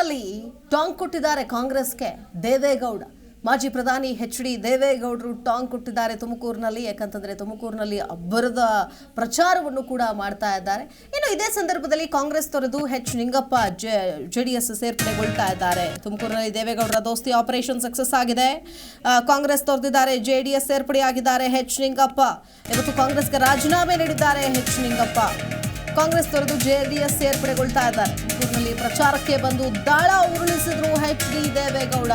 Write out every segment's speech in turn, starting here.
ತುಮಕೂರಿನಲ್ಲಿ ಟಾಂಗ್ ಕೊಟ್ಟಿದ್ದಾರೆ ಕಾಂಗ್ರೆಸ್ಗೆ ದೇವೇಗೌಡ. ಮಾಜಿ ಪ್ರಧಾನಿ ಎಚ್ ಡಿ ದೇವೇಗೌಡರು ಟಾಂಗ್ ಕೊಟ್ಟಿದ್ದಾರೆ ತುಮಕೂರಿನಲ್ಲಿ, ಯಾಕಂತಂದ್ರೆ ತುಮಕೂರಿನಲ್ಲಿ ಅಬ್ಬರದ ಪ್ರಚಾರವನ್ನು ಕೂಡ ಮಾಡ್ತಾ ಇದ್ದಾರೆ. ಇನ್ನು ಇದೇ ಸಂದರ್ಭದಲ್ಲಿ ಕಾಂಗ್ರೆಸ್ ತೊರೆದು H Ningappa J D S ಸೇರ್ಪಡೆಗೊಳ್ತಾ ಇದ್ದಾರೆ. ತುಮಕೂರಿನಲ್ಲಿ ದೇವೇಗೌಡರ ದೋಸ್ತಿ ಆಪರೇಷನ್ ಸಕ್ಸಸ್ ಆಗಿದೆ. ಕಾಂಗ್ರೆಸ್ ತೊರೆದಿದ್ದಾರೆ, ಜೆ ಡಿ ಎಸ್ ಸೇರ್ಪಡೆಯಾಗಿದ್ದಾರೆ ಹೆಚ್ ನಿಂಗಪ್ಪ. ಇವತ್ತು ಕಾಂಗ್ರೆಸ್ಗೆ ರಾಜೀನಾಮೆ ನೀಡಿದ್ದಾರೆ ಹೆಚ್ ನಿಂಗಪ್ಪ. ಕಾಂಗ್ರೆಸ್ ತೊರೆದು ಜೆಡಿಎಸ್ ಸೇರ್ಪಡೆಗೊಳ್ತಾ ಇದ್ದಾರೆ ತುಮಕೂರಿನಲ್ಲಿ ಪ್ರಚಾರಕ್ಕೆ ಬಂದು ದಾಳ ಉರುಳಿಸಿದ್ರು. H D Deve Gowda.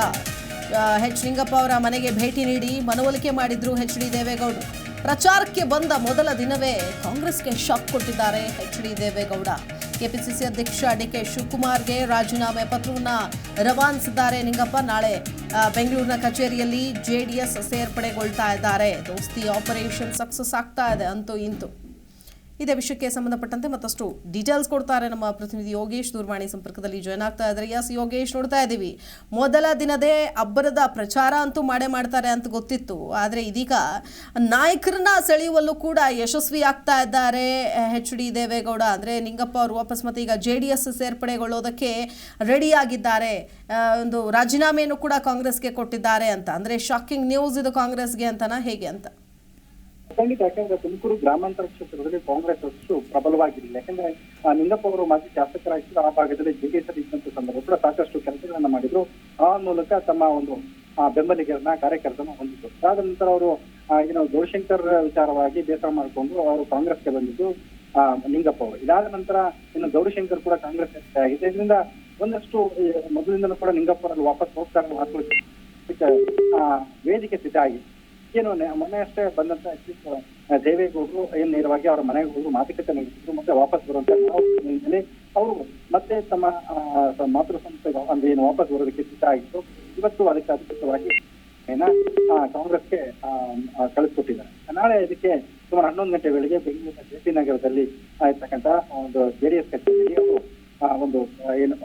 H Ningappa ಅವರ ಮನೆಗೆ ಭೇಟಿ ನೀಡಿ ಮನವೊಲಿಕೆ ಮಾಡಿದ್ರು ಎಚ್ ಡಿ ದೇವೇಗೌಡ. ಪ್ರಚಾರಕ್ಕೆ ಬಂದ ಮೊದಲ ದಿನವೇ ಕಾಂಗ್ರೆಸ್ಗೆ ಶಾಕ್ ಕೊಟ್ಟಿದ್ದಾರೆ ಎಚ್ ಡಿ ದೇವೇಗೌಡ. ಕೆಪಿಸಿಸಿ ಅಧ್ಯಕ್ಷ ಡಿ ಕೆ ಶಿವಕುಮಾರ್ಗೆ ರಾಜೀನಾಮೆ ಪತ್ರವನ್ನ ರವಾನಿಸಿದ್ದಾರೆ ನಿಂಗಪ್ಪ ನಾಳೆ ಬೆಂಗಳೂರಿನ ಕಚೇರಿಯಲ್ಲಿ ಜೆಡಿಎಸ್ ಸೇರ್ಪಡೆಗೊಳ್ತಾ ಇದ್ದಾರೆ. ದೋಸ್ತಿ ಆಪರೇಷನ್ ಸಕ್ಸಸ್ ಆಗ್ತಾ ಇದೆ. ಅಂತೂ ಇಂತೂ. ಇದೇ ವಿಷಯಕ್ಕೆ ಸಂಬಂಧಪಟ್ಟಂತೆ ಮತ್ತಷ್ಟು ಡೀಟೇಲ್ಸ್ ಕೊಡ್ತಾರೆ ನಮ್ಮ ಪ್ರತಿನಿಧಿ ಯೋಗೇಶ್. ದೂರವಾಣಿ ಸಂಪರ್ಕದಲ್ಲಿ ಜಾಯ್ನ್ ಆಗ್ತಾ ಇದ್ದಾರೆ. ಎಸ್ ಯೋಗೇಶ್ ನೋಡ್ತಾ ಇದ್ದೀವಿ. ಮೊದಲ ದಿನದೇ ಅಬ್ಬರದ ಪ್ರಚಾರ ಅಂತೂ ಮಾಡೇ ಮಾಡ್ತಾರೆ ಅಂತ ಗೊತ್ತಿತ್ತು. ಆದರೆ ಇದೀಗ ನಾಯಕರನ್ನ ಸೆಳೆಯುವಲ್ಲೂ ಕೂಡ ಯಶಸ್ವಿ ಆಗ್ತಾ ಇದ್ದಾರೆ. ಎಚ್ ಡಿ ದೇವೇಗೌಡ ಅಂದರೆ ನಿಂಗಪ್ಪ ಅವರು ವಾಪಸ್ ಮತ್ತೆ ಈಗ ಜೆ ಡಿ ಎಸ್ ಸೇರ್ಪಡೆಗೊಳ್ಳೋದಕ್ಕೆ ರೆಡಿಯಾಗಿದ್ದಾರೆ ಒಂದು ರಾಜೀನಾಮೆಯನ್ನು ಕೂಡ ಕಾಂಗ್ರೆಸ್ಗೆ ಕೊಟ್ಟಿದ್ದಾರೆ ಅಂತ. ಅಂದರೆ ಶಾಕಿಂಗ್ ನ್ಯೂಸ್ ಇದು ಕಾಂಗ್ರೆಸ್ಗೆ ಅಂತನಾ? ಹೇಗೆ ಅಂತ? ಖಂಡಿತ ಯಾಕಂದ್ರೆ ತುಮಕೂರು ಗ್ರಾಮಾಂತರ ಕ್ಷೇತ್ರದಲ್ಲಿ ಕಾಂಗ್ರೆಸ್ ಅಷ್ಟು ಪ್ರಬಲವಾಗಿರಲಿಲ್ಲ. ಯಾಕಂದ್ರೆ ನಿಂಗಪ್ಪ ಅವರು ಮಾಜಿ ಶಾಸಕರಾಗಿದ್ದು ಆ ಭಾಗದಲ್ಲಿ ಜೆಡಿಎಸ್ ಇದ್ದಂತ ಸಂದರ್ಭ ಕೂಡ ಸಾಕಷ್ಟು ಕೆಲಸಗಳನ್ನ ಮಾಡಿದ್ರು. ಆ ಮೂಲಕ ತಮ್ಮ ಒಂದು ಬೆಂಬಲಿಗರನ್ನ ಕಾರ್ಯಕರ್ತರನ್ನ ಹೊಂದಿದ್ರು. ಅದಾದ ನಂತರ ಅವರು ಏನು ಗೌರಿಶಂಕರ್ ವಿಚಾರವಾಗಿ ಬೇಸರ ಮಾಡಿಕೊಂಡು ಅವರು ಕಾಂಗ್ರೆಸ್ಗೆ ಬಂದಿದ್ದು ಆ, ನಿಂಗಪ್ಪ ಅವರು. ಇದಾದ ನಂತರ ಇನ್ನು ಗೌರಿಶಂಕರ್ ಕೂಡ ಕಾಂಗ್ರೆಸ್ ಆಗಿದೆ. ಇದರಿಂದ ಒಂದಷ್ಟು ಮೊದಲಿಂದಲೂ ಕೂಡ ನಿಂಗಪ್ಪರಲ್ಲಿ ವಾಪಸ್ ಹೋಗ್ತಾರೆ ವೇದಿಕೆ ಸಿದ್ಧ ಆಗಿದೆ. ಏನು ಮೊನ್ನೆ ಅಷ್ಟೇ ಬಂದಂತ ದೇವೇಗೌಡರು ಏನ್ ನೇರವಾಗಿ ಅವರ ಮನೆಗೆ ಹೋಗಿ ಮಾತುಕತೆ ನಡೆಸಿದ್ರು, ಮತ್ತೆ ವಾಪಸ್ ಬರುವಂತ ಅವರು ಮತ್ತೆ ತಮ್ಮ ಮಾತೃ ಸಂಸ್ಥೆ ಅಂದ್ರೆ ಏನು, ವಾಪಸ್ ಬರೋದಕ್ಕೆ ಸಿದ್ಧ ಆಗಿತ್ತು. ಇವತ್ತು ಅದಕ್ಕೆ ಅಧಿಕೃತವಾಗಿ ಕಾಂಗ್ರೆಸ್ಗೆ ಕಳಿಸ್ಕೊಟ್ಟಿದ್ದಾರೆ. ನಾಳೆ ಇದಕ್ಕೆ ಸುಮಾರು ಹನ್ನೊಂದು ಗಂಟೆ ವೇಳೆಗೆ ಬೆಂಗಳೂರಿನ ಜೆ ಪಿ ನಗರದಲ್ಲಿ ಇರ್ತಕ್ಕಂತ ಒಂದು ಜೆಡಿಎಸ್ ಕಚೇರಿಯಲ್ಲಿ ಅವರು ಒಂದು ಏನು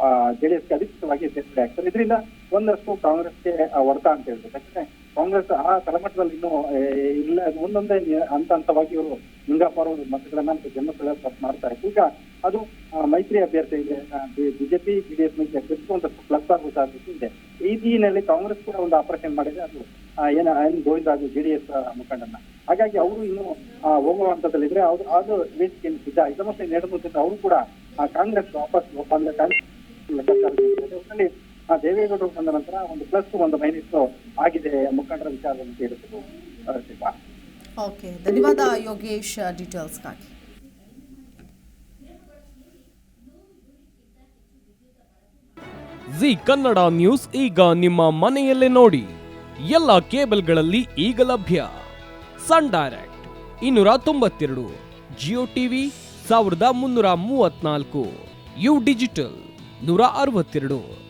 ಜೆಡಿಎಸ್ಗೆ ಅಧಿಕೃತವಾಗಿ ಸೇರ್ಪಡೆ ಆಗ್ತಾರೆ. ಇದರಿಂದ ಒಂದಷ್ಟು ಕಾಂಗ್ರೆಸ್ಗೆ ಹೊಡೆತ ಅಂತ ಹೇಳ್ಬೇಕು ಯಾಕಂದ್ರೆ ಕಾಂಗ್ರೆಸ್ ಆ ತಳಮಟ್ಟದಲ್ಲಿ ಇನ್ನು ಇಲ್ಲ ಒಂದೊಂದೇ ಹಂತ ಹಂತವಾಗಿ ಇವರು ನಿಂಗಪ್ಪ ಅವರು ಮತಗಳನ್ನ ಮಾಡ್ತಾ ಮಾಡ್ತಾರೆ ಈಗ ಅದು ಮೈತ್ರಿ ಅಭ್ಯರ್ಥಿ ಇದೆ ಬಿಜೆಪಿ ಜೆಡಿಎಸ್ ಮೈತ್ರಿ ಅಭ್ಯರ್ಥಿ ಒಂದು ಪ್ಲಸ್ ಆಗುವ ಸಾಧ್ಯತೆ ಇದೆ. ಈ ದಿನಲ್ಲಿ ಕಾಂಗ್ರೆಸ್ ಕೂಡ ಒಂದು ಆಪರೇಷನ್ ಮಾಡಿದೆ. ಅದು ಏನ ಎನ್ ಗೋವಿಂದ ಅದು ಜೆಡಿಎಸ್ ಮುಖಂಡನ. ಹಾಗಾಗಿ ಅವರು ಇನ್ನು ಹೋಗುವ ಹಂತದಲ್ಲಿದ್ರೆ ಅವ್ರು, ಅದು ವೇದಿಕೆಯನ್ನು ಸಿದ್ಧ. ಇದು ಮತ್ತೆ ನೆಡಬಹುದು ಅವರು ಕೂಡ ಕಾಂಗ್ರೆಸ್ ವಾಪಸ್ ಒಪ್ಪಂದ ಕಾಂಗ್ರೆಸ್ ದೇವೇಗೌಡರು ಬಂದ ನಂತರ ಒಂದು ಪ್ಲಸ್ ಒಂದು ಮೈನಸ್ ಆಗಿದೆ ಮುಖಂಡರ ವಿಚಾರವನ್ನು ತಿಳಿಸಲು ಶಿಲ್ಪ ಓಕೆ ಧನ್ಯವಾದ ಯೋಗೇಶ್ ಡೀಟೇಲ್ಸ್ಗಾಗಿ ಜಿ ಕನ್ನಡ ನ್ಯೂಸ್ ಈಗ ನಿಮ್ಮ ಮನೆಯಲ್ಲೇ ನೋಡಿ. ಎಲ್ಲ ಕೇಬಲ್ಗಳಲ್ಲಿ ಈಗ ಲಭ್ಯ. ಸನ್ ಡೈರೆಕ್ಟ್ ಇನ್ನೂರ ತೊಂಬತ್ತೆರಡು. ಜಿಯೋ ಟಿವಿ ಸಾವಿರದ ಮುನ್ನೂರ ಮೂವತ್ನಾಲ್ಕು. ಯು ಡಿಜಿಟಲ್ ನೂರ ಅರವತ್ತೆರಡು.